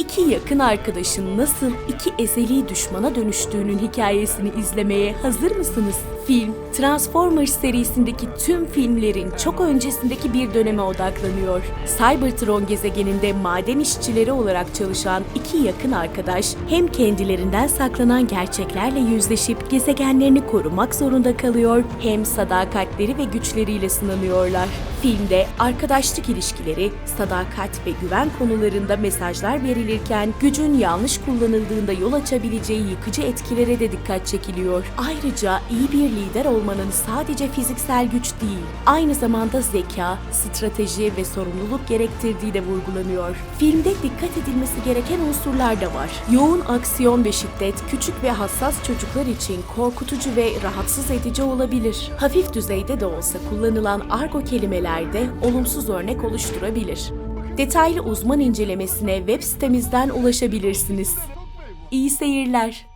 iki yakın arkadaşın nasıl iki ezeli düşmana dönüştüğünün hikayesini izlemeye hazır mısınız? Film, Transformers serisindeki tüm filmlerin çok öncesindeki bir döneme odaklanıyor. Cybertron gezegeninde maden işçileri olarak çalışan iki yakın arkadaş hem kendilerinden saklanan gerçeklerle yüzleşip gezegenlerini korumak zorunda kalıyor hem sadakatleri ve güçleriyle sınanıyorlar. Filmde arkadaşlık ilişkileri, sadakat ve güven konularında mesajlar verilirken gücün yanlış kullanıldığında yol açabileceği yıkıcı etkilere de dikkat çekiliyor. Ayrıca iyi bir lider olmanın sadece fiziksel güç değil, aynı zamanda zeka, strateji ve sorumluluk gerektirdiği de vurgulanıyor. Filmde dikkat edilmesi gereken unsurlar da var. Yoğun aksiyon ve şiddet küçük ve hassas çocuklar için korkutucu ve rahatsız edici olabilir. Hafif düzeyde de olsa kullanılan argo kelimeler de olumsuz örnek oluşturabilir. Detaylı uzman incelemesine web sitemizden ulaşabilirsiniz. İyi seyirler.